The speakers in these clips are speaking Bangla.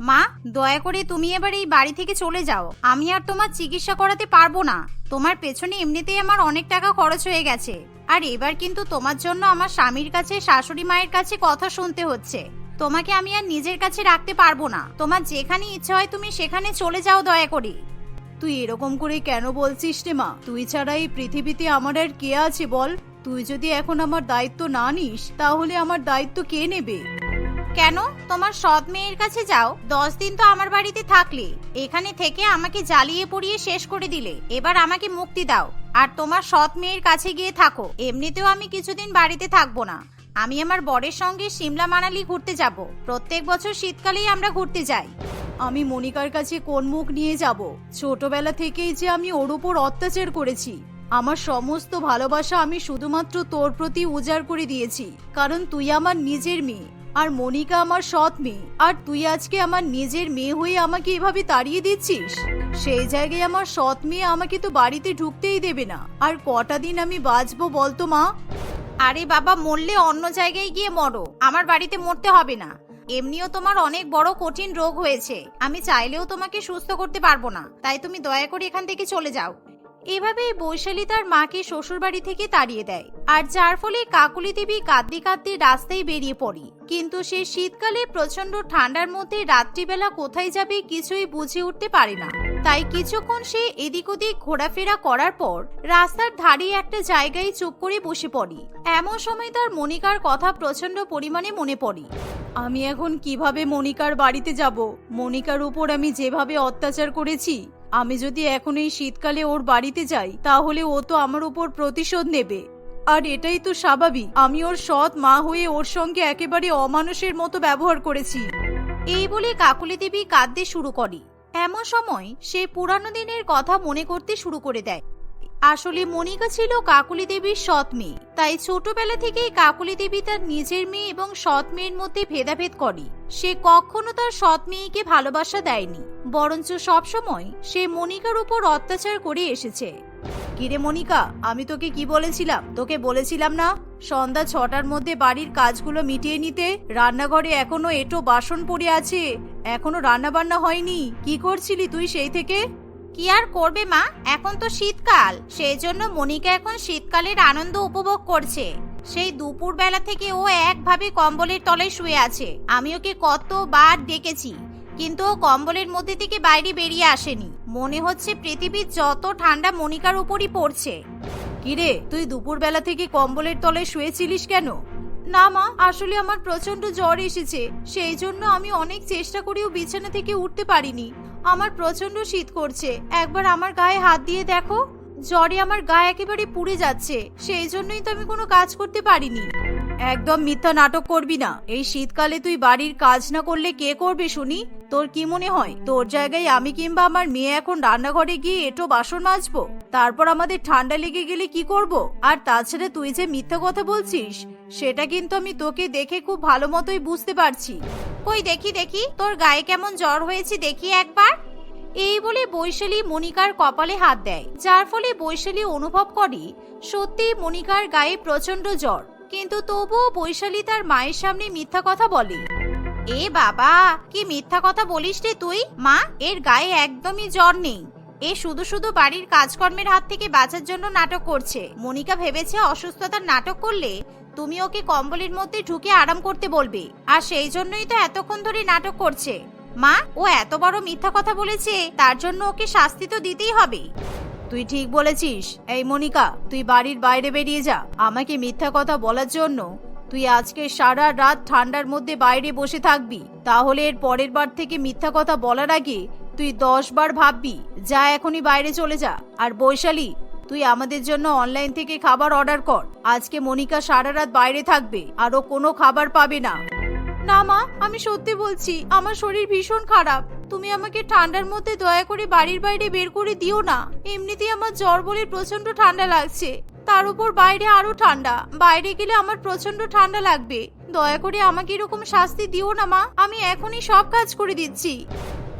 মা, দয়া করে তুমি এবার এই বাড়ি থেকে চলে যাও। আমি আর তোমার চিকিৎসা করাতে পারব না। তোমার পেছনে এমনিতেই আমার অনেক টাকা খরচ হয়ে গেছে। আর এবার কিন্তু তোমার জন্য আমার স্বামীর কাছে, শাশুড়ি মায়ের কাছে কথা শুনতে হচ্ছে। তোমাকে আমি আর নিজের কাছে রাখতে পারব না। তোমার যেখানে ইচ্ছে হয় তুমি সেখানে চলে যাও দয়া করে। তুই এরকম করে কেন বলছিস রে মা? তুই ছাড়া এই পৃথিবীতে আমার আর কে আছে বল? তুই যদি এখন আমার দায়িত্ব না নিস, তাহলে আমার দায়িত্ব কে নেবে? কেন? তোমার সৎ মেয়ের কাছে যাও। দশ দিন তো আমার বাড়িতে থাকলে। এখানে থেকে আমাকে জ্বালিয়ে পড়িয়ে শেষ করে দিলে। এবার আমাকে মুক্তি দাও। আর তোমার সৎ মেয়ের কাছে গিয়ে থাকো। এমনিতেও আমি কিছুদিন বাড়িতে থাকব না। আমি আমার বরের সঙ্গে সিমলা মানালি ঘুরতে যাব। প্রত্যেক বছর শীতকালেই আমরা ঘুরতে যাই। আমি মনিকার কাছে কোন মুখ নিয়ে যাব? ছোটবেলা থেকেই যে আমি ওর উপর অত্যাচার করেছি। আমার সমস্ত ভালোবাসা আমি শুধুমাত্র তোর প্রতি উজাড় করে দিয়েছি। কারণ তুই আমার নিজের মেয়ে। আর মনিকা আমার সৎ মেয়ে। আর তুই আজকে আমার নিজের মেয়ে হয়ে আমাকে এভাবে তাড়িয়ে দিচ্ছিস? সেই জায়গায় আমার সৎ মেয়ে আমাকে তো বাড়িতে ঢুকতেই দেবে না। আর কটা দিন আমি বাঁচবো বলতো মা? আরে বাবা, মরলে অন্য জায়গায় গিয়ে মরো। আমার বাড়িতে মরতে হবে না। এমনিও তোমার অনেক বড় কঠিন রোগ হয়েছে। আমি চাইলেও তোমাকে সুস্থ করতে পারব না। তাই তুমি দয়া করে এখান থেকে চলে যাও। এভাবে বৈশালী তার মাকে শ্বশুর বাড়ি থেকে তাড়িয়ে দেয়। আর যার ফলে কাকুলি দেবী কাঁদতে কাঁদতে রাস্তায় বেরিয়ে পড়ি। কিন্তু সে শীতকালে প্রচণ্ড ঠান্ডার মধ্যে রাত্রিবেলা কোথায় যাবে কিছুই বুঝে উঠতে পারে না। তাই কিছুক্ষণ সে এদিক ওদিক ঘোরাফেরা করার পর রাস্তার ধারে একটা জায়গায় চুপ করে বসে পড়ি। এমন সময় তার মনিকার কথা প্রচণ্ড পরিমাণে মনে পড়ে। আমি এখন কীভাবে মনিকার বাড়িতে যাব? মনিকার উপর আমি যেভাবে অত্যাচার করেছি আমি যদি এখন এই শীতকালে ওর বাড়িতে যাই, তাহলে ও তো আমার উপর প্রতিশোধ নেবে। আর এটাই তো স্বাভাবিক। আমি ওর সৎ মা হয়ে ওর সঙ্গে একেবারে অমানুষের মতো ব্যবহার করেছি। এই বলে কাকুলি দেবী কাঁদতে শুরু করে। এমন সময় সে পুরানো দিনের কথা মনে করতে শুরু করে দেয়। আসলে মনিকা ছিল কাকুলি দেবীর সৎ মেয়ে। তাই ছোটবেলা থেকেই কাকুলি দেবী তার নিজের মেয়ে এবং সৎ মেয়ের মধ্যে ভেদাভেদ করে। সে কখনো তার সৎ মেয়েকে ভালোবাসা দেয়নি, বরঞ্চ সবসময় সে মনিকার উপর অত্যাচার করে এসেছে। কিরে মনিকা, আমি তোকে কি বলেছিলাম? তোকে বলেছিলাম না, সন্ধ্যা ছটার মধ্যে বাড়ির কাজগুলো মিটিয়ে নিতে? রান্নাঘরে এখনও এটো বাসন পড়ে আছে, এখনও রান্না বান্না হয়নি, কি করছিলি তুই সেই থেকে? কি আর করবে মা? এখন তো শীতকাল সেই জন্য মনিকা এখন শীতকালের আনন্দ উপভোগ করছে। সেই দুপুর বেলা থেকে ও একভাবে কম্বলের তলায় শুয়ে আছে। আমি ওকে কতবার ডেকেছি, কিন্তু ও কম্বলের মধ্যে থেকে বাইরে বেরিয়ে আসেনি। মনে হচ্ছে পৃথিবীর যত ঠান্ডা মনিকার উপরই পড়ছে। কিরে, তুই দুপুরবেলা থেকে কম্বলের তলায় শুয়েছিলিস কেন? না মা, আসলে আমার প্রচণ্ড জ্বর এসেছে, সেই জন্য আমি অনেক চেষ্টা করেও বিছানা থেকে উঠতে পারিনি। আমার প্রচণ্ড শীত করছে। একবার আমার গায়ে হাত দিয়ে দেখো, জ্বরে আমার গায়ে একেবারে পুড়ে যাচ্ছে। সেই জন্যই তো আমি কোনো কাজ করতে পারিনি। একদম মিথ্যা নাটক করবি না। এই শীতকালে তুই বাড়ির কাজ না করলে কে করবে শুনি? তোর কি মনে হয়? তোর জায়গায় আমি কিংবা আমার মেয়ে এখন রান্নাঘরে গিয়ে এটো বাসন মাজবো? তারপর আমাদের ঠান্ডা লেগে গেলে কি করব? আর তাছাড়া তুই যে মিথ্যা কথা বলছিস, সেটা কিন্তু আমি তোকে দেখে খুব ভালো মতোই বুঝতে পারছি। কই দেখি দেখি। তোর গায়ে কেমন জ্বর হয়েছে দেখি একবার। এই বলে বৈশালী মনিকার কপালে হাত দেয়, যার ফলে বৈশালী অনুভব করে, সত্যি মনিকার গায়ে প্রচণ্ড জ্বর। কিন্তু তবুও বৈশালী তার মায়ের সামনে মিথ্যা কথা বলে। এ বাবা, কি মিথ্যা কথা বলিস রে তুই? মা, এর গায়ে একদমই জ্বর নেই। এ শুধু শুধু বাড়ির কাজকর্মের হাত থেকে বাঁচার জন্য নাটক করছে। মনিকা ভেবেছে অসুস্থতার নাটক করলে তুমি ওকে কম্বলের মধ্যে ঢুকে আরাম করতে বলবে। আর সেই জন্যই তো এতক্ষণ ধরে নাটক করছে। মা, ও এত বড় মিথ্যা কথা বলেছে, তার জন্য ওকে শাস্তি তো দিতেই হবে। তুই ঠিক বলেছিস। এই মনিকা, তুই বাড়ির বাইরে বেরিয়ে যা। আমাকে মিথ্যা কথা বলার জন্য তুই আজকে সারা রাত ঠান্ডার মধ্যে বাইরে বসে থাকবি। তাহলে এর পরের বার থেকে মিথ্যা কথা বলার আগে তুই দশ বার ভাববি, যা এখনই বাইরে চলে যা। আর বৈশালী তুই আমাদের জন্য অনলাইন থেকে খাবার অর্ডার কর। আজকে মনিকা সারা রাত বাইরে থাকবে আর ও কোনো খাবার পাবে না। না মা, আমি সত্যি বলছি, আমার শরীর ভীষণ খারাপ। তুমি আমাকে ঠান্ডার মধ্যে দয়া করে বাড়ির বাইরে বের করে দিও না। এমনিতেই আমার জ্বর বলে প্রচণ্ড ঠান্ডা লাগছে। তার উপর বাইরে আরও ঠান্ডা। বাইরে গেলে আমার প্রচণ্ড ঠান্ডা লাগবে। দয়া করে আমাকে এরকম শাস্তি দিও না মা। আমি এখনই সব কাজ করে দিচ্ছি।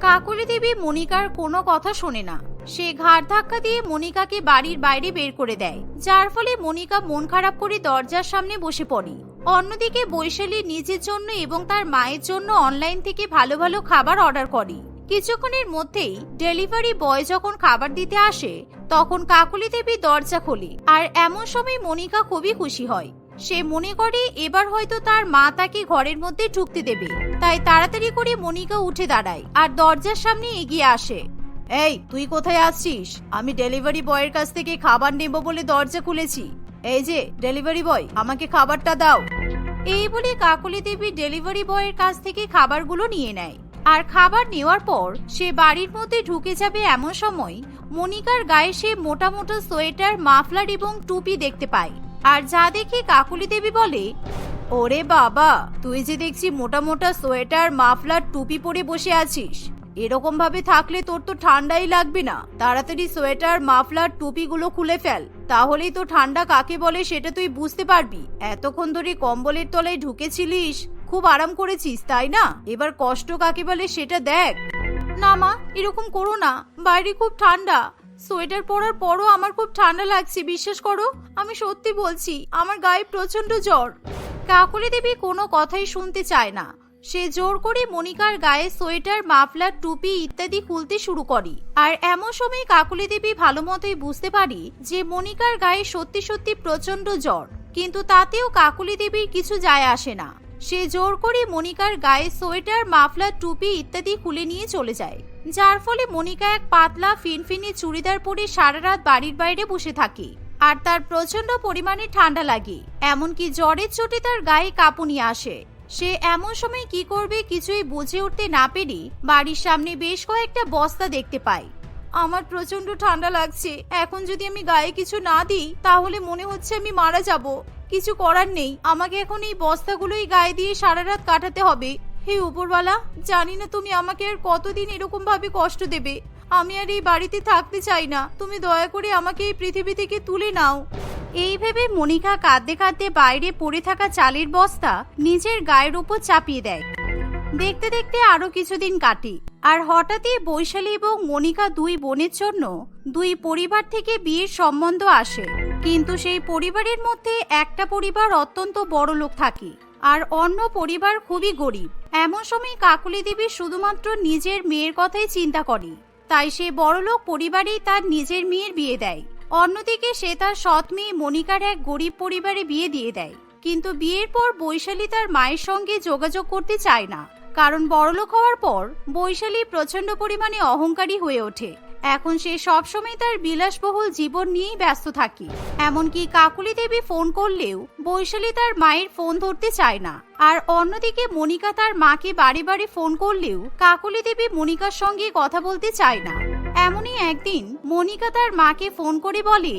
কাকলি দেবী মনিকার কোনো কথা শোনে না। সে ঘাড় ধাক্কা দিয়ে মনিকাকে বাড়ির বাইরে বের করে দেয়, যার ফলে মনিকা মন খারাপ করে দরজার সামনে বসে পড়ে। অন্যদিকে বৈশালী নিজের জন্য এবং তার মায়ের জন্য অনলাইন থেকে ভালো ভালো খাবার অর্ডার করে। কিছুক্ষণের মধ্যেই ডেলিভারি বয় যখন খাবার দিতে আসে, তখন কাকুলি দেবী দরজা খোলে আর এমন সময় মনিকা খুবই খুশি হয়। সে মনে করে, এবার হয়তো তার মা তাকে ঘরের মধ্যে ঢুকতে দেবে। তাই তাড়াতাড়ি করে মনিকা উঠে দাঁড়ায় আর দরজার সামনে এগিয়ে আসে। এই, তুই কোথায় আসছিস? আমি ডেলিভারি বয়ের কাছ থেকে খাবার নেব বলে দরজা খুলেছি। এই যে ডেলিভারি বয় আমাকে খাবারটা দাও। এই বলে কাকলি দেবী ডেলিভারি বয়ের কাছ থেকে খাবারগুলো নিয়ে নেয়। আর খাবার নেওয়ার পর সে বাড়ির মধ্যে ঢুকে যাবে এমন সময় মনিকার গায়ে সে মোটা মোটা সোয়েটার, মাফলার এবং টুপি দেখতে পায়। আর যা দেখে কাকুলি দেবী বলে, ওরে বাবা, তুই যে দেখছি মোটা মোটা সোয়েটার, মাফলার, টুপি পরে বসে আছিস। এরকম ভাবে থাকলে তোর তো ঠান্ডাই লাগবে না। তাড়াতাড়ি সোয়েটার, মাফলার, টুপিগুলো খুলে ফেল। তাহলেই তো ঠান্ডা কাকে বলে সেটা তুই বুঝতে পারবি। এতক্ষণ ধরে কম্বলের তলায় ঢুকেছিলিস। খুব আরাম করেছিস, তাই না? এবার কষ্ট কাকে বলে সেটা দেখ। না মা, এরকম করো না। বাইরে খুব ঠান্ডা। সোয়েটার পরার পরও আমার খুব ঠান্ডা লাগছে, বিশ্বাস করো। আমি সত্যি বলছি, আমার গায়ে প্রচণ্ড জ্বর। কাকলি দেবী কোনো কথাই শুনতে চায় না। সে জোর করে মনিকার গায়ে সোয়েটার, মাফলার, টুপি ইত্যাদি খুলতে শুরু করে। আর এমন সময় কাকুলি দেবী ভালো মতোই বুঝতে পারি যে মনিকার গায়ে সত্যি সত্যি প্রচণ্ড জ্বর, কিন্তু তাতেও কাকুলি দেবীর কিছু যায় আসে না। সে জোর করে মনিকার গায়ে সোয়েটার, মাফলার, টুপি ইত্যাদি খুলে নিয়ে চলে যায়। যার ফলে মনিকা এক পাতলা, ফিনফিনে চুড়িদার পরে সারা রাত বাড়ির বাইরে বসে থাকে। আর তার প্রচণ্ড পরিমাণে ঠান্ডা লাগে। এমনকি জ্বরের চোটে তার গায়ে কাঁপুনি আসে। সে এমন সময় কি করবে কিছুই বুঝে উঠতে না পেরে বাড়ির সামনে বেশ কয়েকটা বস্তা দেখতে পাই। আমার প্রচণ্ড ঠান্ডা লাগছে। এখন যদি আমি গায়ে কিছু না দিই, তাহলে মনে হচ্ছে আমি মারা যাব। কিছু করার নেই। আমাকে এখন এই বস্তাগুলোই গায়ে দিয়ে সারা রাত কাটাতে হবে। হে উপরওয়ালা, জানি না তুমি আমাকে আর কতদিন এরকম ভাবে কষ্ট দেবে। আমি আর এই বাড়িতে থাকতে চাই না। তুমি দয়া করে আমাকে এই পৃথিবী থেকে তুলে নাও। এই ভেবে মনিকা কাঁদতে কাঁদতে বাইরে পড়ে থাকা চালের বস্তা নিজের গায়ের উপর চাপিয়ে দেয়। দেখতে দেখতে আরও কিছুদিন কাটে আর হঠাৎই বৈশালী এবং মনিকা দুই বোনের জন্য দুই পরিবার থেকে বিয়ের সম্বন্ধ আসে। কিন্তু সেই পরিবারের মধ্যে একটা পরিবার অত্যন্ত বড় লোক থাকে আর অন্য পরিবার খুবই গরিব। এমন সময় কাকুলি দেবী শুধুমাত্র নিজের মেয়ের কথাই চিন্তা করে। তাই সে বড়লোক পরিবারেই তার নিজের মেয়ের বিয়ে দেয়। অন্যদিকে সে তার সৎ মেয়ে মনিকার এক গরিব পরিবারে বিয়ে দিয়ে দেয়। কিন্তু বিয়ের পর বৈশালী তার মায়ের সঙ্গে যোগাযোগ করতে চায় না। কারণ বড়লোক হওয়ার পর বৈশালী প্রচণ্ড পরিমাণে অহংকারী হয়ে ওঠে। এখন সে সবসময় তার বিলাসবহুল জীবন নিয়েই ব্যস্ত থাকে। এমনকি কাকুলি দেবী ফোন করলেও বৈশালী তার মায়ের ফোন ধরতে চায় না। আর অন্যদিকে মনিকা তার মাকে বাড়ি বাড়ি ফোন করলেও কাকুলি দেবী মনিকার সঙ্গে কথা বলতে চায় না। এমনই একদিন মনিকা তার মাকে ফোন করে বলে,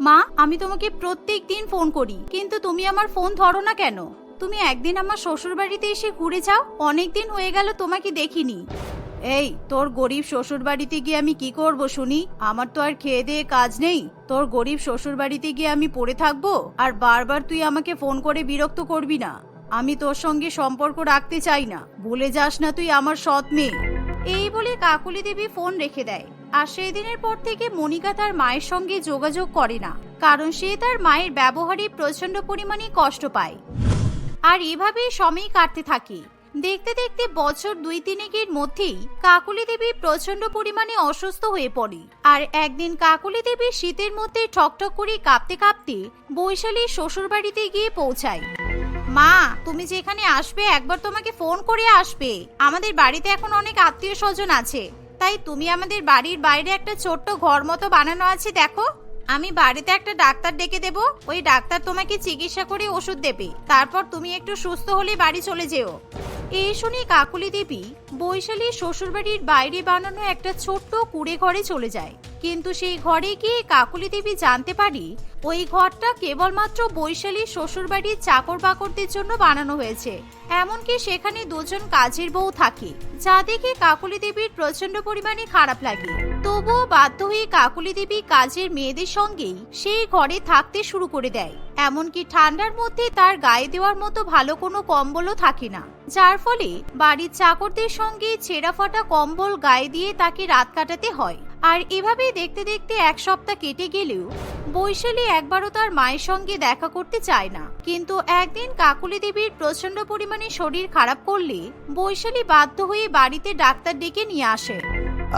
মা, আমি তোমাকে প্রত্যেক দিন ফোন করি, কিন্তু তুমি আমার ফোন ধরো না কেন? তুমি একদিন আমার শ্বশুর বাড়িতে এসে ঘুরে যাও অনেক দিন হয়ে গেল তোমাকে দেখিনি। এই, তোর গরিব শ্বশুর বাড়িতে গিয়ে আমি কি করব শুনি? আমার তো আর খেয়ে দিয়ে কাজ নেই। তোর গরিব শ্বশুর বাড়িতে গিয়ে আমি পড়ে থাকব? আর বারবার তুই আমাকে ফোন করে বিরক্ত করবি না। আমি তোর সঙ্গে সম্পর্ক রাখতে চাই না। ভুলে যাস না তুই আমার সৎ মেয়ে। এই বলে কাকুলি দেবী ফোন রেখে দেয়। আর সেই দিনের পর থেকে মনিকা তার মায়ের সঙ্গে যোগাযোগ করে না। কারণ সে তার মায়ের ব্যবহারে প্রচণ্ড পরিমাণে কষ্ট পায়। আর এভাবেই সময় কাটতে থাকে। দেখতে দেখতে বছর দুই তিনেকের মধ্যেই কাকুলি দেবী প্রচণ্ড পরিমাণে অসুস্থ হয়ে পড়ে। আর একদিন কাকুলি দেবী শীতের মধ্যে ঠকঠক করে কাঁপতে কাঁপতে বৈশালীর শ্বশুর বাড়িতে গিয়ে পৌঁছায়। মা, তুমি যেখানে আসবে একবার তোমাকে ফোন করে আসবে। আমাদের বাড়িতে এখন অনেক আত্মীয় স্বজন আছে। তাই তুমি আমাদের বাড়ির বাইরে একটা ছোট্ট ঘর মতো বানানো আছে দেখো। আমি বাড়িতে একটা ডাক্তার ডেকে দেব। ওই ডাক্তার তোমাকে চিকিৎসা করে ওষুধ দেবে। তারপর তুমি একটু সুস্থ হলে বাড়ি চলে যেও। এই শুনে কাকুলি দেবী বৈশালী শ্বশুরবাড়ির বাইরে বানানো একটা ছোট্ট কুড়ে ঘরে চলে যায়। কিন্তু সেই ঘরে গিয়ে কাকুলি দেবী জানতে পারি, ওই ঘরটা কেবলমাত্র বৈশালী শ্বশুরবাড়ির চাকর বাকরদের জন্য বানানো হয়েছে। এমনকি সেখানে দুজন কাজের বউ থাকে, যা দেখে কাকুলি দেবীর প্রচণ্ড পরিমাণে খারাপ লাগে। তবুও বাধ্য হয়ে কাকুলি দেবী কাজের মেয়েদের সঙ্গেই সেই ঘরে থাকতে শুরু করে দেয়। এমনকি ঠান্ডার মধ্যে তার গায়ে দেওয়ার মতো ভালো কোনো কম্বলও থাকে না। যার ফলে বাড়ির চাকরদের সঙ্গে ছেঁড়া ফাটা কম্বল গায়ে দিয়ে তাকে রাত কাটাতে হয়। আর এভাবেই দেখতে দেখতে এক সপ্তাহ কেটে গেলেও বৈশালী একবারও তার মায়ের সঙ্গে দেখা করতে চায় না। কিন্তু একদিন কাকুলি দেবীর প্রচণ্ড পরিমাণে শরীর খারাপ করলে বৈশালী বাধ্য হয়ে বাড়িতে ডাক্তার ডেকে নিয়ে আসে।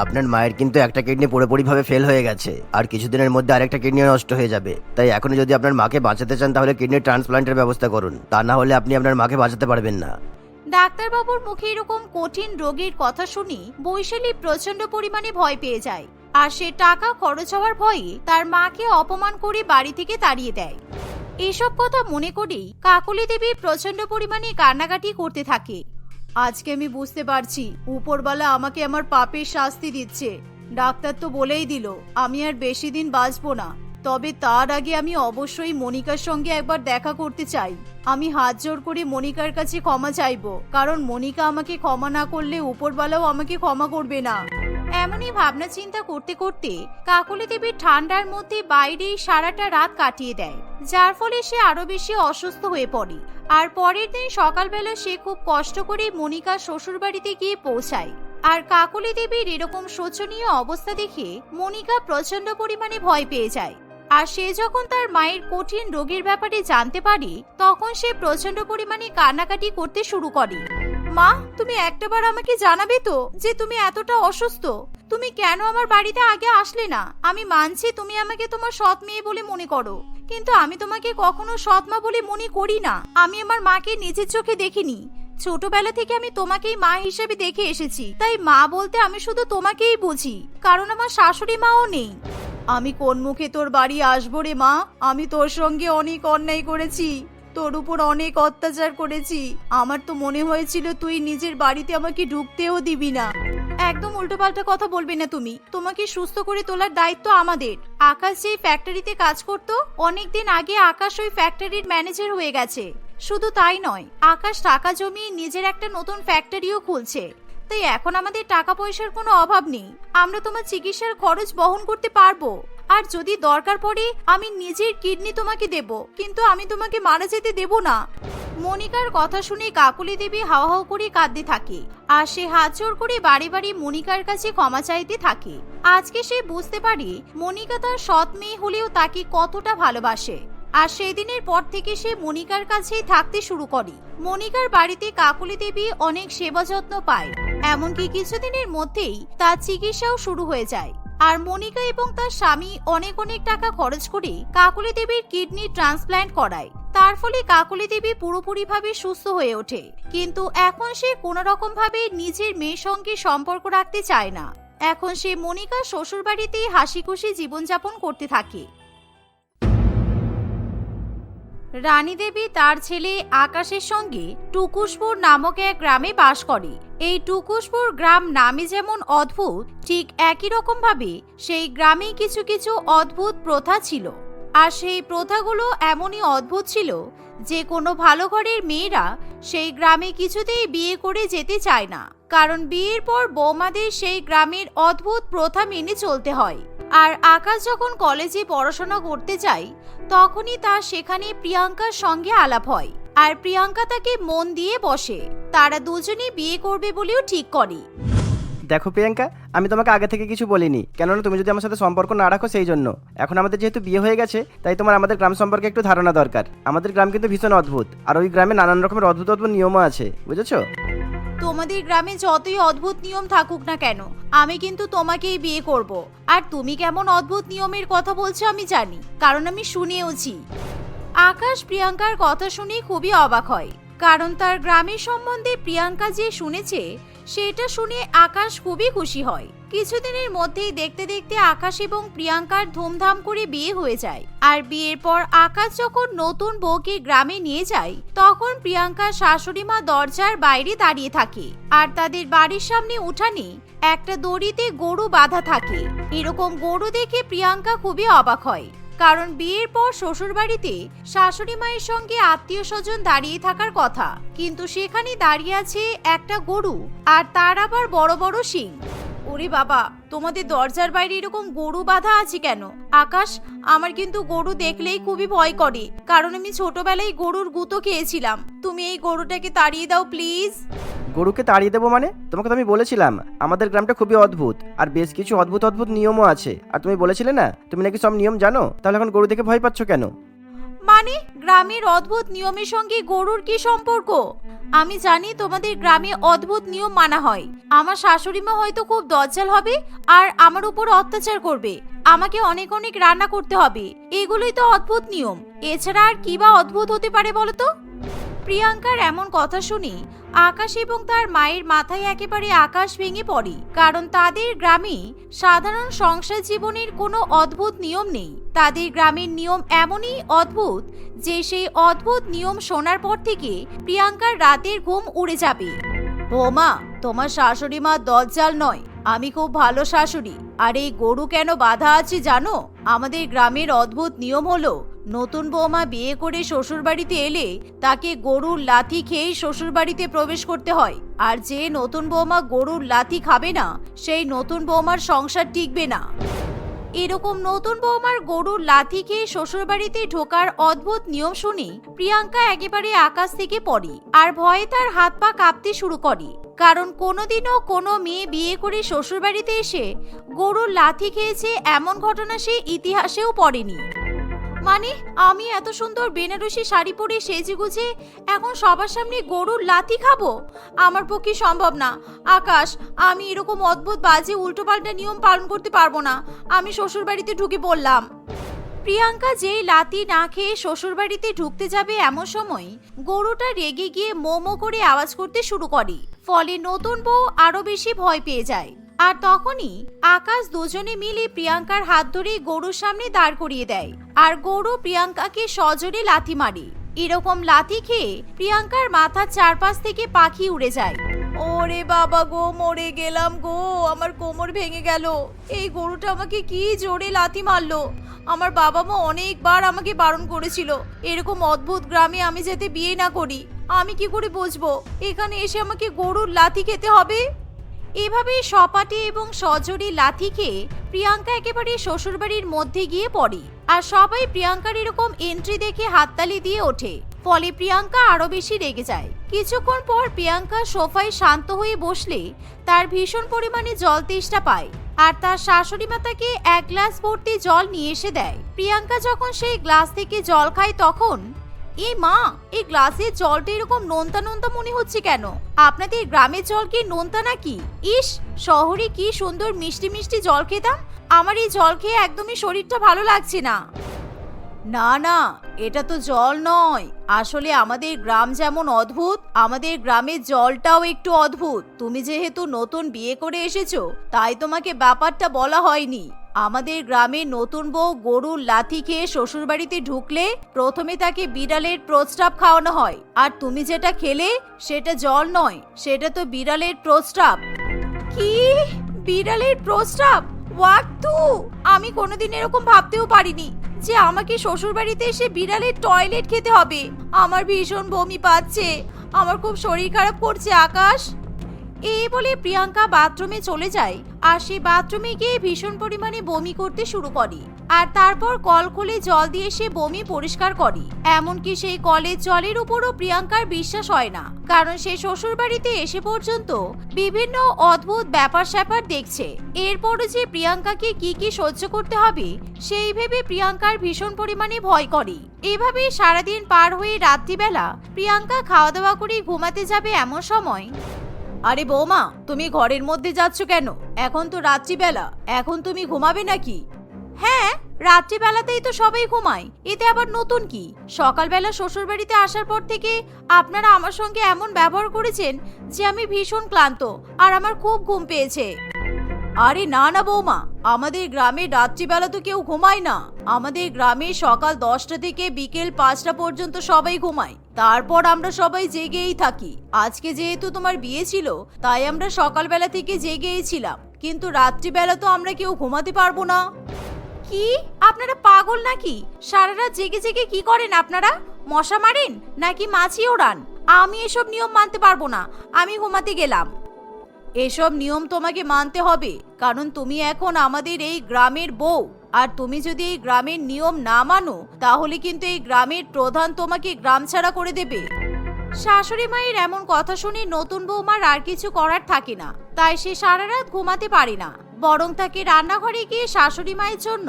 আপনার মায়ের কিন্তু একটা কিডনি পুরোপুরিভাবে ফেল হয়ে গেছে। আর কিছুদিনের মধ্যে আরেকটা কিডনি নষ্ট হয়ে যাবে। তাই এখনই যদি আপনার মাকে বাঁচাতে চান তাহলে কিডনি ট্রান্সপ্লান্টের ব্যবস্থা করুন। তা না হলে আপনি আপনার মাকে বাঁচাতে পারবেন না। ডাক্তারবাবুর মুখে এরকম কঠিন রোগীর কথা শুনি বৈশালী প্রচণ্ড পরিমাণে ভয় পেয়ে যায়। আর সে টাকা খরচ হওয়ার ভয়ে তার মাকে অপমান করে বাড়ি থেকে তাড়িয়ে দেয়। এসব কথা মনে করেই কাকলি দেবী প্রচণ্ড পরিমাণে কান্নাকাটি করতে থাকে। আজকে আমি বুঝতে পারছি, উপরওয়ালা আমাকে আমার পাপের শাস্তি দিচ্ছে। ডাক্তার তো বলেই দিল, আমি আর বেশি দিন বাঁচবো না। তবে তার আগে আমি অবশ্যই মনিকার সঙ্গে একবার দেখা করতে চাই। আমি হাত জোর করে মনিকার কাছে ক্ষমা চাইব, কারণ মনিকা আমাকে ক্ষমা না করলে উপরওয়ালাও আমাকে ক্ষমা করবে না। এমনই ভাবনা চিন্তা করতে করতে কাকলি দেবী ঠান্ডার মধ্যে বাইরেই সারাটা রাত কাটিয়ে দেয়, যার ফলে সে আরও বেশি অসুস্থ হয়ে পড়ে। আর পরের দিন সকালবেলা সে খুব কষ্ট করে মনিকার শ্বশুরবাড়িতে গিয়ে পৌঁছায়। আর কাকলি দেবীর এরকম শোচনীয় অবস্থা দেখে মনিকা প্রচণ্ড পরিমাণে ভয় পেয়ে যায়। আর সে যখন তার মায়ের কঠিন রোগের ব্যাপারে জানতে পারে, তখন সে প্রচণ্ড পরিমাণে কান্নাকাটি করতে শুরু করে। মা, তুমি একটাবার আমাকে জানাবে তো যে তুমি এতটা অসুস্থ? তুমি কেন আমার বাড়িতে আগে আসলে না? আমি মানছি তুমি আমাকে তোমার সৎ মেয়ে বলে মনে করো। কিন্তু আমি তোমাকে কখনো সৎ মা বলে মনে করি না। আমি আমার মাকে নিজের চোখে দেখিনি। ছোটবেলা থেকে আমি তোমাকেই মা হিসেবে দেখে এসেছি। তাই মা বলতে আমি শুধু তোমাকেই বুঝি। কারণ আমার শাশুড়ি মাও নেই। আমি কোন মুখে তোর বাড়ি আসব রে মা? আমি তোর সঙ্গে অনেক অন্যায় করেছি, তোর উপর অনেক অত্যাচার করেছি। আমার তো মনে হয়েছিল তুই নিজের বাড়িতে আমাকে ঢুকতেও দিবি না। একদম উল্টোপাল্টা কথা বলবে না তুমি। তোমাকে সুস্থ করে তোলার দায়িত্ব আমাদের। আকাশ যেই ফ্যাক্টরিতে কাজ করতো, অনেকদিন আগে আকাশ ওই ফ্যাক্টরির ম্যানেজার হয়ে গেছে। শুধু তাই নয়, আকাশ টাকা জমিয়ে নিজের একটা নতুন ফ্যাক্টরিও খুলছে। তাই এখন আমাদের টাকা পয়সার কোনো অভাব নেই। আমরা তোমার চিকিৎসার খরচ বহন করতে পারব। আর যদি দরকার পড়ে, আমি নিজের কিডনি তোমাকে দেব, কিন্তু আমি তোমাকে মারা যেতে দেব না। মনিকার কথা শুনে কাকুলি দেবী হাওয়া হাও করে কাঁদতে থাকে, আর সে হাত জোর করে বাড়ি বাড়ি মনিকার কাছে ক্ষমা চাইতে থাকে। আজকে সে বুঝতে পারে মনিকা তার সৎ মেয়ে হলেও তাকে কতটা ভালোবাসে। আর সেদিনের পর থেকে সে মনিকার কাছেই থাকতে শুরু করে। মনিকার বাড়িতে কাকুলি দেবী অনেক সেবা যত্ন পায়, এমনকি কিছুদিনের মধ্যেই তার চিকিৎসাও শুরু হয়ে যায়। আর মনিকা এবং তার স্বামী অনেক অনেক টাকা খরচ করে কাকুলি দেবীর কিডনি ট্রান্সপ্ল্যান্ট করায়। তার ফলে কাকুলি দেবী পুরোপুরিভাবে সুস্থ হয়ে ওঠে। কিন্তু এখন সে কোনো রকম ভাবে নিজের মেয়ের সঙ্গে সম্পর্ক রাখতে চায় না। এখন সে মনিকার শ্বশুরবাড়িতেই হাসি খুশি জীবনযাপন করতে থাকে। রানী দেবী তার ছেলে আকাশের সঙ্গে টুকুসপুর নামক এক গ্রামে বাস করে। এই টুকুসপুর গ্রাম নামে যেমন অদ্ভুত, ঠিক একই রকম ভাবে সেই গ্রামে কিছু কিছু অদ্ভুত প্রথা ছিল। আর সেই প্রথাগুলো এমনই অদ্ভুত ছিল যে কোনো ভালো ঘরের মেয়েরা সেই গ্রামে কিছুতেই বিয়ে করে যেতে চায় না। কারণ বিয়ের পর বৌমাদের সেই গ্রামের অদ্ভুত প্রথা মেনে চলতে হয়। আর আকাশ যখন কলেজে পড়াশোনা করতে যায়, তখনই তার সেখানে প্রিয়াঙ্কার সঙ্গে আলাপ হয়। আর প্রিয়াঙ্কা তাকে মন দিয়ে বসে। তারা দুজনেই বিয়ে করবে বলেও ঠিক করে। দেখো প্রিয়াঙ্কা, আমি তোমাকে আগে থেকে কিছু বলিনি। কেননা তুমি যদি আমার সাথে সম্পর্ক না রাখো সেই জন্য। এখন আমাদের যেহেতু বিয়ে হয়ে গেছে, তাই তোমার আমাদের গ্রাম সম্পর্কে একটু ধারণা দরকার। আমাদের গ্রাম কিন্তু ভীষণ অদ্ভুত, আর ওই গ্রামে নানান রকমের অদ্ভুত অদ্ভুত নিয়মও আছে, বুঝেছ? তোমাদের গ্রামে যতই অদ্ভুত নিয়ম থাকুক না কেন, আমি কিন্তু তোমাকেই বিয়ে করব। আর তুমি কেমন অদ্ভুত নিয়মের কথা বলছো আমি জানি, কারণ আমি শুনেওছি। আকাশ প্রিয়াঙ্কার কথা শুনে খুবই অবাক হয়, কারণ তার গ্রামের সম্বন্ধে প্রিয়াঙ্কা যে শুনেছে সেটা শুনে আকাশ খুবই খুশি হয়। কিছুদিনের মধ্যেই দেখতে দেখতে আকাশ এবং প্রিয়াঙ্কার ধুমধাম করে বিয়ে হয়ে যায়। আর বিয়ের পর আকাশ যখন নতুন বউকে গ্রামে নিয়ে যায়, তখন প্রিয়াঙ্কার শাশুড়ি মা দরজার বাইরে দাঁড়িয়ে থাকে। আর তাদের বাড়ির সামনে উঠানে একটা দড়িতে গরু বাঁধা থাকে। এরকম গরু দেখে প্রিয়াঙ্কা খুবই অবাক হয়। কারণ বিয়ের পর শ্বশুরবাড়িতে শাশুড়ি মায়ের সঙ্গে আত্মীয় স্বজন দাঁড়িয়ে থাকার কথা। কিন্তু সেখানে দাঁড়িয়ে আছে একটা গরু আর তার আবার বড় বড় শিং। ওরে বাবা, তোমাদের দরজার বাইরে এরকম গরু বাঁধা আছে কেন? আকাশ, আমার কিন্তু গরু দেখলেই খুবই ভয় করে। কারণ আমি ছোটবেলায় গরুর গুঁতো খেয়েছিলাম। তুমি এই গরুটাকে তাড়িয়ে দাও, প্লিজ। গরুকে তাড়িয়ে দেবো মানে? তোমাকে তো আমি বলেছিলাম, আমাদের গ্রামটা খুবই অদ্ভুত, আর বেশ কিছু অদ্ভুত অদ্ভুত নিয়মও আছে। আর তুমি বলেছিলে না, তুমি নাকি সব নিয়ম জানো? তাহলে এখন গরু দেখে ভয় পাচ্ছ কেন? মানে গ্রামের অদ্ভুত নিয়মের সঙ্গে গরুর কি সম্পর্ক? আমি জানি তোমাদের গ্রামে অদ্ভুত নিয়ম মানা হয়। আমার শাশুড়ি মা হয়তো খুব দজ্জাল হবে, আর আমার উপর অত্যাচার করবে। আমাকে অনেক অনেক রান্না করতে হবে। এগুলোই তো অদ্ভুত নিয়ম। এছাড়া আর কি বা অদ্ভুত হতে পারে বলো তো? প্রিয়াঙ্কার এমন কথা শুনি, আকাশ এবং তার মায়ের মাথায় একেবারে আকাশ ভেঙে পড়ে, কারণ তাদের গ্রামে সাধারণ সংসার জীবনের কোনো অদ্ভুত নিয়ম নেই। তাদের গ্রামের নিয়ম এমনই অদ্ভুত যে সেই অদ্ভুত নিয়ম শোনার পর থেকে প্রিয়াঙ্কার রাতের ঘুম উড়ে যাবে। বৌমা, তোমার শাশুড়ি মা দজ্জাল নয়, আমি খুব ভালো শাশুড়ি। আর এই গরু কেন বাধা আছে জানো? আমাদের গ্রামের অদ্ভুত নিয়ম হলো নতুন বৌমা বিয়ে করে শ্বশুরবাড়িতে এলে তাকে গরুর লাথি খেয়েই শ্বশুরবাড়িতে প্রবেশ করতে হয়। আর যে নতুন বৌমা গরুর লাথি খাবে না, সেই নতুন বৌমার সংসার টিকবে না। এরকম নতুন বৌমার গরুর লাথি খেয়ে শ্বশুরবাড়িতে ঢোকার অদ্ভুত নিয়ম শুনে প্রিয়াঙ্কা একেবারে আকাশ থেকে পড়ে আর ভয়ে তার হাত পা কাঁপতে শুরু করে। কারণ কোনোদিনও কোনো মেয়ে বিয়ে করে শ্বশুরবাড়িতে এসে গরুর লাথি খেয়েছে এমন ঘটনা সে ইতিহাসেও পড়েনি। মানে আমি এত সুন্দর বেনারসি শাড়ি পরে সেজে গুজে এখন সবার সামনে গরুর লাথি খাব? আমার পক্ষে সম্ভব না। আকাশ, আমি এরকম অদ্ভুত বাজে উল্টোপাল্টা নিয়ম পালন করতে পারব না। আমি শ্বশুরবাড়িতে ঢুকে পড়লাম প্রিয়াঙ্কা, যেই লাতি না খেয়ে শ্বশুরবাড়িতে ঢুকতে যাবে এমন সময়, গরুটা রেগে গিয়ে মোমো করে আওয়াজ করতে শুরু করে। ফলে নতুন বউ আরও বেশি ভয় পেয়ে যায়। আর তখনই আকাশ দুজনে মিলে প্রিয়াঙ্কার হাত ধরে গরুর সামনে দাঁড় করিয়ে দেয়। আর গরু প্রিয়াঙ্কাকে সজোরে লাথি মারে। এরকম লাথি খেয়ে প্রিয়াঙ্কার মাথার চারপাশ থেকে পাখি উড়ে যায়। ওরে বাবা গো, মরে গেলাম গো, আমার কোমর ভেঙে গেল। এই গরুটা আমাকে কি জোরে লাথি মারলো? আমার বাবা মা অনেকবার আমাকে বারণ করেছিল। এরকম অদ্ভুত গ্রামে আমি যাতে বিয়ে না করি, আমি কি করে বুঝব? এখানে এসে আমাকে গরুর লাথি খেতে হবে? এভাবে সপাটে এবং সজোরে লাথি খেয়ে প্রিয়াঙ্কা একেবারে শ্বশুরবাড়ির মধ্যে গিয়ে পড়ে। আর সবাই প্রিয়াঙ্কার এরকম এন্ট্রি দেখে হাততালি দিয়ে ওঠে। ফলে প্রিয়াঙ্কা আরও বেশি রেগে যায়। কিছুক্ষণ পর প্রিয়াঙ্কা সোফায় শান্ত হয়ে বসলে তার ভীষণ পরিমাণে জল তেষ্টা পায়। আর তার শাশুড়ি মা তাকে এক গ্লাস ভর্তি জল নিয়ে এসে দেয়। প্রিয়াঙ্কা যখন সেই গ্লাস থেকে জল খায় তখন এ মা, এই গ্লাসের জলটা এরকম নোনতা নোনতা মনে হচ্ছে কেন? আপনাদের গ্রামের জল কি নোনতা নাকি? ইস, শহরে কি সুন্দর মিষ্টি মিষ্টি জল খেতাম? আমার এই জল খেয়ে একদমই শরীরটা ভালো লাগছে না। না না, এটা তো জল নয়। আসলে আমাদের গ্রাম যেমন অদ্ভুত, আমাদের গ্রামের জলটাও একটু অদ্ভুত। তুমি যেহেতু নতুন বিয়ে করে এসেছ, তাই তোমাকে ব্যাপারটা বলা হয়নি। আমাদের গ্রামে নতুন বউ গরুর লাথি খেয়ে শ্বশুরবাড়িতে ঢুকলে প্রথমে তাকে বিড়ালের প্রস্রাব খাওয়ানো হয়। আর তুমি যেটা খেলে, সেটা জল নয়, সেটা তো বিড়ালের প্রস্রাব। কি? বিড়ালের প্রস্রাব? ওয়াক্তু আমি কোনোদিন এরকম ভাবতেও পারিনি যে আমাকে শ্বশুরবাড়িতে এসে বিড়ালের টয়লেট খেতে হবে। আমার ভীষণ বমি পাচ্ছে। আমার খুব শরীর খারাপ করছে, আকাশ। এই বলে প্রিয়াঙ্কা বাথরুমে চলে যায় আর সে বাথরুমে গিয়ে ভীষণ পরিমাণে বমি করতে শুরু করে। আর তারপর কল খুলে জল দিয়ে সে বমি পরিষ্কার করে। এমনকি সেই কলের জলের উপরও প্রিয়াঙ্কার বিশ্বাস হয় না। কারণ সে শ্বশুর বাড়িতে এসে পর্যন্ত বিভিন্ন অদ্ভুত ব্যাপার স্যাপার দেখছে। এরপরও যে প্রিয়াঙ্কাকে কি কি সহ্য করতে হবে, সেই ভেবে প্রিয়াঙ্কার ভীষণ পরিমাণে ভয় করে। এভাবে সারাদিন পার হয়ে রাত্রিবেলা প্রিয়াঙ্কা খাওয়া দাওয়া করে ঘুমাতে যাবে এমন সময় আরে বৌমা, তুমি ঘরের মধ্যে যাচ্ছ কেন? এখন তো রাত্রিবেলা। এখন তুমি ঘুমাবে নাকি? হ্যাঁ রাত্রিবেলাতেই তো সবাই ঘুমায়। এতে আবার নতুন কি? সকালবেলা শ্বশুরবাড়িতে আসার পর থেকে আপনারা আমার সঙ্গে এমন ব্যবহার করেছেন যে আমি ভীষণ ক্লান্ত আর আমার খুব ঘুম পেয়েছে। আরে না না বৌমা, আমাদের গ্রামে রাত্রিবেলা তো কেউ ঘুমায় না। আমাদের গ্রামে সকাল দশটা থেকে বিকেল পাঁচটা পর্যন্ত সবাই ঘুমায়। তারপর আমরা সবাই জেগেই থাকি। আজকে যেহেতু তোমার বিয়ে ছিল, তাই আমরা সকালবেলা থেকে জেগেই ছিলাম। কিন্তু রাত্রিবেলা তো আমরা কেউ ঘুমাতে পারব না। কি? আপনারা পাগল নাকি? সারা রাত জেগে জেগে কি করেন আপনারা? মশা মারেন নাকি মাছি ওড়ান আমি এসব নিয়ম মানতে পারব না। আমি ঘুমাতে গেলাম। এসব নিয়ম তোমাকে মানতে হবে, কারণ তুমি এখন আমাদের এই গ্রামের বউ। আর তুমি যদি এই গ্রামের নিয়ম না মানো, তাহলে কিন্তু এই গ্রামের প্রধান তোমাকে গ্রাম ছাড়া করে দেবে। শাশুড়ি মায়ের এমন কথা শুনে নতুন বৌমার আর কিছু করার থাকে না, তাই সে সারা রাত ঘুমাতে পারে না। বরং তাকে রান্নাঘরে গিয়ে শাশুড়ি মায়ের জন্য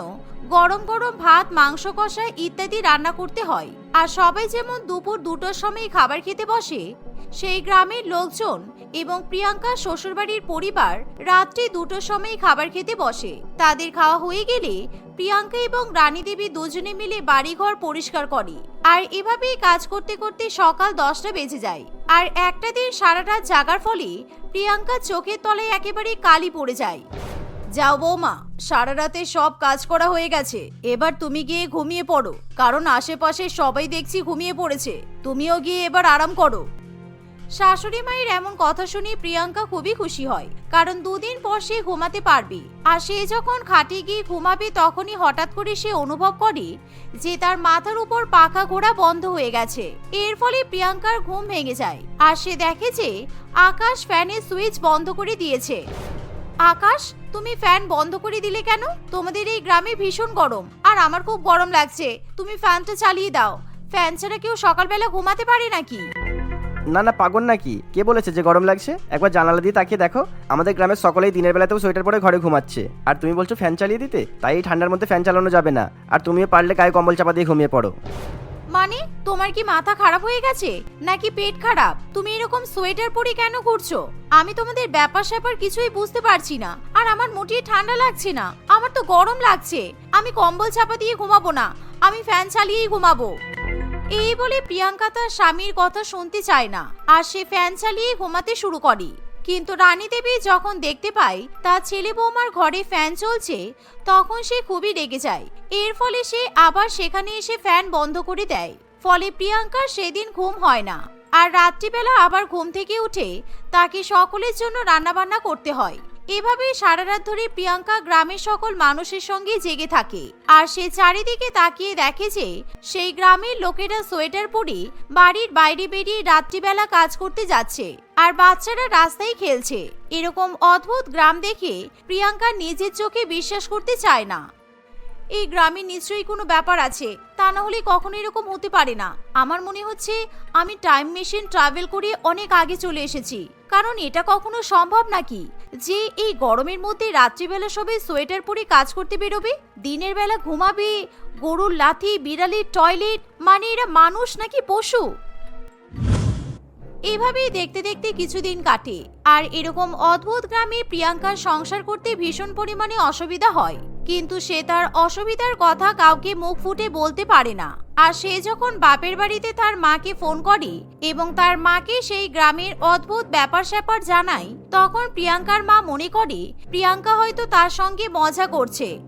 গরম গরম ভাত, মাংস কষা ইত্যাদি রান্না করতে হয়। আর সবাই যেমন দুপুর দুটোর সময় খাবার খেতে বসে, সেই গ্রামের লোকজন এবং প্রিয়াঙ্কা শ্বশুরবাড়ির পরিবার রাত্রি দুটোর সময় খাবার খেতে বসে। তাদের খাওয়া হয়ে গেলে প্রিয়াঙ্কা এবং রানী দেবী দুজনে মিলে বাড়িঘর পরিষ্কার করে। আর এভাবেই কাজ করতে করতে সকাল দশটা বেজে যায়। আর একটা দিন সারা রাত জাগার ফলে প্রিয়াঙ্কা চোখের তলায় একেবারে কালি পড়ে যায়। যাও বৌমা, সারা রাতে সব কাজ করা হয়ে গেছে। এবার তুমি গিয়ে ঘুমিয়ে পড়ো, কারণ আশেপাশে সবাই দেখছি ঘুমিয়ে পড়েছে। তুমিও গিয়ে এবার আরাম করো। শাশুড়ি মায়ের এমন কথা শুনে প্রিয়াঙ্কা খুবই খুশি হয়, কারণ দুদিন পর সে ঘুমাতে পারবে। আর সে যখন খাটে গিয়ে ঘুমাবে, তখনই হঠাৎ করে সে অনুভব করে যে তার মাথার উপর পাখা ঘোড়া বন্ধ হয়ে গেছে। এর ফলে প্রিয়াঙ্কার ঘুম ভেঙে যায়। আর সে দেখে যে আকাশ ফ্যানের সুইচ বন্ধ করে দিয়েছে। আকাশ, তুমি ফ্যান বন্ধ করে দিলে কেন? তোমাদের এই গ্রামে ভীষণ গরম। আর আমার খুব গরম লাগছে। তুমি ফ্যানটা চালিয়ে দাও। ফ্যান ছাড়া কেউ সকালবেলা ঘুমাতে পারে নাকি? না না, পাগল নাকি? কে বলেছে যে গরম লাগছে? একবার জানালা দিয়ে তাকিয়ে দেখো। আমাদের গ্রামের সকলেই দিনের বেলাতেও সোয়েটার পরে ঘরে ঘুমাচ্ছে। আর তুমি বলছো ফ্যান চালিয়ে দিতে? তাই এই ঠান্ডার মধ্যে ফ্যান চালানো যাবে না। আর তুমিও পারলে গায়ে কম্বল চাপা দিয়ে ঘুমিয়ে পড়ো। মানে তোমার কি মাথা খারাপ হয়ে গেছে? নাকি পেট খারাপ? তুমি এরকম সোয়েটার পরে কেন ঘুরছো আমি তোমাদের ব্যাপার স্যাপার কিছুই বুঝতে পারছি না। আর আমার মোটেই ঠান্ডা লাগছে না। আমার তো গরম লাগছে। আমি কম্বল চাপা দিয়ে ঘুমাবো না। আমি ফ্যান চালিয়েই ঘুমাবো। এই বলে প্রিয়াঙ্কা তার স্বামীর কথা শুনতে চায় না। আর সে ফ্যান চালিয়ে ঘুমাতে শুরু করে। কিন্তু রানী দেবী যখন দেখতে পায় তার ছেলে বৌমার ঘরে ফ্যান চলছে, তখন সে খুবই রেগে যায়। এর ফলে সে আবার সেখানে এসে ফ্যান বন্ধ করে দেয়। ফলে প্রিয়াঙ্কার সেদিন ঘুম হয় না। আর রাত্রিবেলা আবার ঘুম থেকে উঠে তাকে সকলের জন্য রান্নাবান্না করতে হয়। এভাবে সারা রাত ধরে প্রিয়াঙ্কা গ্রামের সকল মানুষের সঙ্গে জেগে থাকে। আর সে চারিদিকে তাকিয়ে দেখে যে সেই গ্রামের লোকেরা সোয়েটার পরে বাড়ির বাইরে বেরিয়ে রাত্রিবেলা কাজ করতে যাচ্ছে। আর বাচ্চারা রাস্তায় খেলছে। এরকম অদ্ভুত গ্রাম দেখে প্রিয়াঙ্কা নিজের চোখে বিশ্বাস করতে চায় না। এই গ্রামে নিশ্চয়ই কোনো ব্যাপার আছে, তা না হলে কখনো এরকম হতে পারে না। আমার মনে হচ্ছে আমি টাইম মেশিন ট্রাভেল করে অনেক আগে চলে এসেছি। কারণ এটা কখনো সম্ভব নাকি? যে এই গরমের মধ্যে রাত্রিবেলা সবে সোয়েটার পরে কাজ করতে বেরোবে, দিনের বেলা ঘুমাবে, গরুর লাথি, বিড়ালের টয়লেট মানে এরা মানুষ নাকি পশু? এভাবেই দেখতে দেখতে কিছুদিন কাটে। আর এরকম অদ্ভুত গ্রামে প্রিয়াঙ্কার সংসার করতে ভীষণ পরিমাণে অসুবিধা হয়। কিন্তু সে তার অসুবিধার কথা কাউকে মুখ ফুটে বলতে পারে না। আর সে যখন বাপের বাড়িতে তার মাকে ফোন করে এবং তার মাকে সেই গ্রামের অদ্ভুত ব্যাপার স্যাপার জানায়, তখন প্রিয়াঙ্কার মা মনে করে, প্রিয়াঙ্কা হয়তো তার সঙ্গে মজা করছে।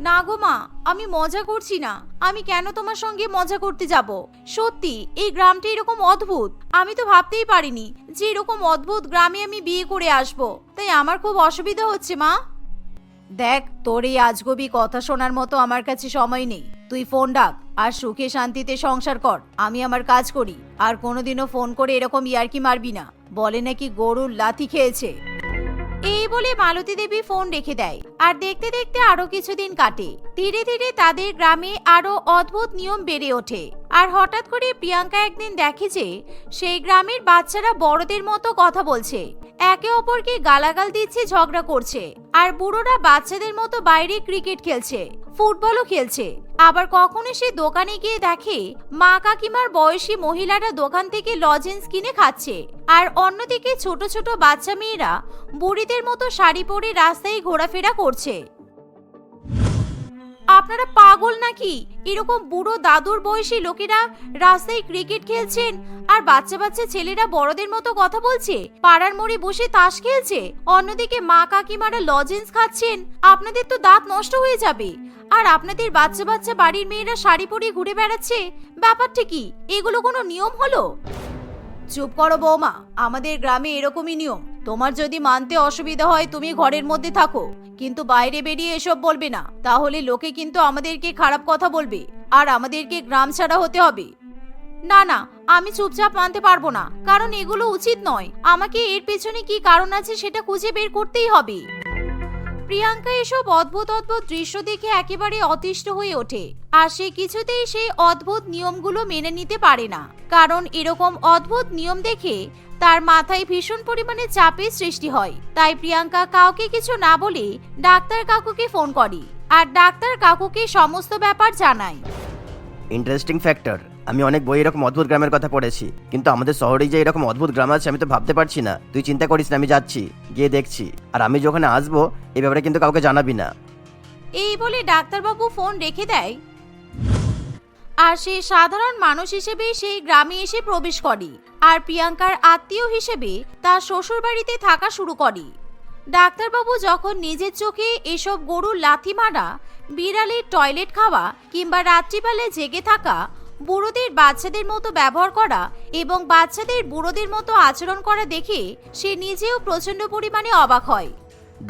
না গো মা, আমি মজা করছি না। আমি কেন তোমার সঙ্গে মজা করতে যাব? সত্যি, এই গ্রামটা এরকম অদ্ভুত। আমি তো ভাবতেই পারিনি যে এরকম অদ্ভুত গ্রামে আমি বিয়ে করে আসব। তাই আমার খুব অসুবিধা হচ্ছে, মা। দেখ, তোর এই আজগবি কথা শোনার মতো আমার কাছে সময় নেই। তুই ফোন ডাক আর সুখে শান্তিতে সংসার কর। আমি আমার কাজ করি। আর কোনোদিনও ফোন করে এরকম ইয়ার্কি মারবি না। বলে নাকি গরুর লাথি খেয়েছে। এই বলে মালতী দেবী ফোন রেখে দেয়। আর দেখতে দেখতে আরও কিছুদিন কাটে। ধীরে ধীরে তাদের গ্রামে আরও অদ্ভুত নিয়ম বেড়ে ওঠে। আর হঠাৎ করে প্রিয়াঙ্কা একদিন দেখে যে সেই গ্রামের বাচ্চারা বড়দের মতো কথা বলছে। একে অপরকে গালাগাল দিচ্ছে, ঝগড়া করছে। আর বুড়োরা বাচ্চাদের মতো বাইরে ক্রিকেট খেলছে, ফুটবলও খেলছে। আবার কখনো সে দোকানে গিয়ে দেখে মা কাকিমার বয়সী মহিলারা দোকান থেকে লজেন্স কিনে খাচ্ছে। আর অন্যদিকে ছোট ছোট বাচ্চা মেয়েরা বুড়িদের মতো শাড়ি পরে রাস্তায় ঘোরাফেরা করছে। আপনারা পাগল নাকি? এরকম বুড়ো দাদুর বয়সী লোকেরা রাস্তায় ক্রিকেট খেলছেন আর বাচ্চা বাচ্চা ছেলেরা বড়দের মতো কথা বলছে? পাড়ার মোড়ে বসে তাস খেলছে? অন্যদিকে মা কাকিমারা লজেন্স খাচ্ছেন। আপনাদের তো দাঁত নষ্ট হয়ে যাবে। আর আপনাদের বাচ্চা বাচ্চা বাড়ির মেয়েরা শাড়ি পরিয়ে ঘুরে বেড়াচ্ছে? ব্যাপারটা কি? এগুলো কোনো নিয়ম হলো? চুপ করো বৌমা, আমাদের গ্রামে এরকমই নিয়ম। তোমার যদি মানতে অসুবিধা হয়, তুমি ঘরের মধ্যে থাকো। কিন্তু বাইরে বেরিয়ে এসব বলবে না। তাহলে লোকে কিন্তু আমাদেরকে খারাপ কথা বলবে। আর আমাদেরকে গ্রাম ছাড়া হতে হবে। না না, আমি চুপচাপ মানতে পারব না। কারণ এগুলো উচিত নয়। আমাকে এর পেছনে কি কারণ আছে সেটা খুঁজে বের করতেই হবে। প্রিয়াঙ্কা এসব অদ্ভুত অদ্ভুত দৃশ্য দেখে একেবারে অতিষ্ঠ হয়ে ওঠে। আর সে কিছুতেই সেই অদ্ভুত নিয়মগুলো মেনে নিতে পারে না। কারণ এরকম অদ্ভুত নিয়ম দেখে তার মাথায় ভীষণ পরিমাণে চাপের সৃষ্টি হয়। তাই প্রিয়াঙ্কা কাউকে কিছু না বলে ডাক্তার কাকুকে ফোন করে। আর ডাক্তার কাকুকে সমস্ত ব্যাপার জানায়। ইন্টারেস্টিং ফ্যাক্টর আমি অনেক বই এরকম অদ্ভুত গ্রামের কথা পড়েছি, কিন্তু আমাদের শহরে যে এরকম অদ্ভুত গ্রাম আছে আমি তো ভাবতে পারছি না। তুই চিন্তা করিস না, আমি যাচ্ছি, গিয়ে দেখছি। আর আমি যখন আসব এই ব্যাপারে কিন্তু কাউকে জানাবি না। এই বলে ডাক্তারবাবু ফোন রেখে দেয়। আর সে সাধারণ মানুষ হিসেবে সেই গ্রামে এসে প্রবেশ করে। আর প্রিয়াঙ্কার আত্মীয় হিসেবে তার শ্বশুর বাড়িতে থাকা শুরু করে। ডাক্তারবাবু যখন নিজের চোখে এসব গরুর লাথি মারা, বিড়ালের টয়লেট খাওয়া কিংবা রাত্রিবেলা জেগে থাকা বুড়োদের বাচ্চাদের মতো ব্যবহার করা এবং বাচ্চাদের বুড়োদের মতো আচরণ করা দেখে সে নিজেও প্রচণ্ড পরিমাণে অবাক হয়।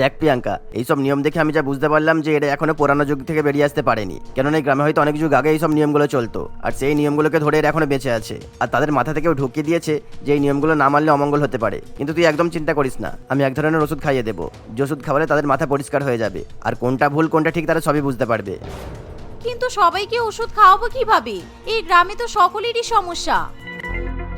দেখ প্রিয়াঙ্কা, এইসব নিয়ম দেখে আমি যা বুঝতে পারলাম যে এটা এখনও পুরানো যুগ থেকে বেরিয়ে আসতে পারেনি। কেননা এই গ্রামে হয়তো অনেক যুগ আগে এইসব নিয়মগুলো চলতো। আর সেই নিয়মগুলোকে ধরে এরা এখনও বেঁচে আছে। আর তাদের মাথা থেকেও ঢুকিয়ে দিয়েছে যে এই নিয়মগুলো না মানলে অমঙ্গল হতে পারে। কিন্তু তুই একদম চিন্তা করিস না। আমি এক ধরনের ওষুধ খাইয়ে দেবো। যে ওষুধ খাওয়ালে তাদের মাথা পরিষ্কার হয়ে যাবে। আর কোনটা ভুল, কোনটা ঠিক তারা সবই বুঝতে পারবে। কিন্তু সবাইকে ওষুধ খাওয়াবো কীভাবে? এই গ্রামে তো সকলেরই সমস্যা।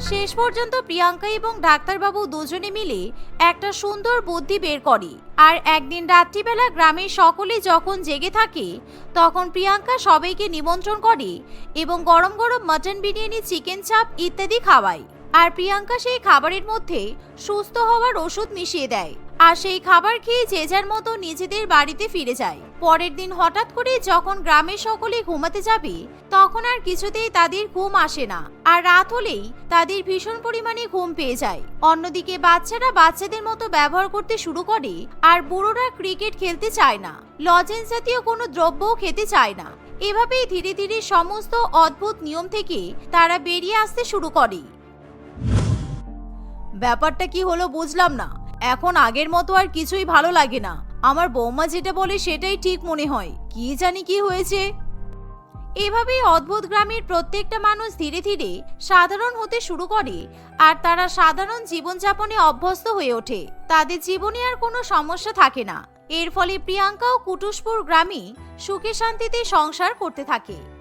শেষ পর্যন্ত প্রিয়াঙ্কা এবং ডাক্তারবাবু দুজনে মিলে একটা সুন্দর বুদ্ধি বের করে। আর একদিন রাত্রিবেলা গ্রামের সকলে যখন জেগে থাকে, তখন প্রিয়াঙ্কা সবাইকে নিমন্ত্রণ করে এবং গরম গরম মটন বিরিয়ানি, চিকেন চাপ ইত্যাদি খাওয়ায়। আর প্রিয়াঙ্কা সেই খাবারের মধ্যে সুস্থ হওয়ার ওষুধ মিশিয়ে দেয়। আর সেই খাবার খেয়ে যে যার মতো নিজেদের বাড়িতে ফিরে যায়। পরের দিন হঠাৎ করে যখন গ্রামের সকলে ঘুমাতে যাবে, তখন আর কিছুতেই তাদের ঘুম আসে না। আর রাত হলেই তাদের ভীষণ পরিমাণে ঘুম পেয়ে যায়। অন্যদিকে বাচ্চারা বাচ্চাদের মতো ব্যবহার করতে শুরু করে আর বুড়োরা ক্রিকেট খেলতে চায় না। লজেন্স জাতীয় কোনো দ্রব্যও খেতে চায় না। এভাবেই ধীরে ধীরে সমস্ত অদ্ভুত নিয়ম থেকে তারা বেরিয়ে আসতে শুরু করে। ব্যাপারটা কি হলো বুঝলাম না। এখন আগের মতো আর কিছুই ভালো লাগে না। আমার বৌমা যেটা বলে সেটাই ঠিক মনে হয়। কি জানি কি হয়েছে? এভাবেই অদ্ভুত গ্রামের প্রত্যেকটা মানুষ ধীরে ধীরে সাধারণ হতে শুরু করে আর তারা সাধারণ জীবনযাপনে অভ্যস্ত হয়ে ওঠে। তাদের জীবনে আর কোনো সমস্যা থাকে না। এর ফলে প্রিয়াঙ্কা ও কুটুসপুর গ্রামে সুখে শান্তিতে সংসার করতে থাকে।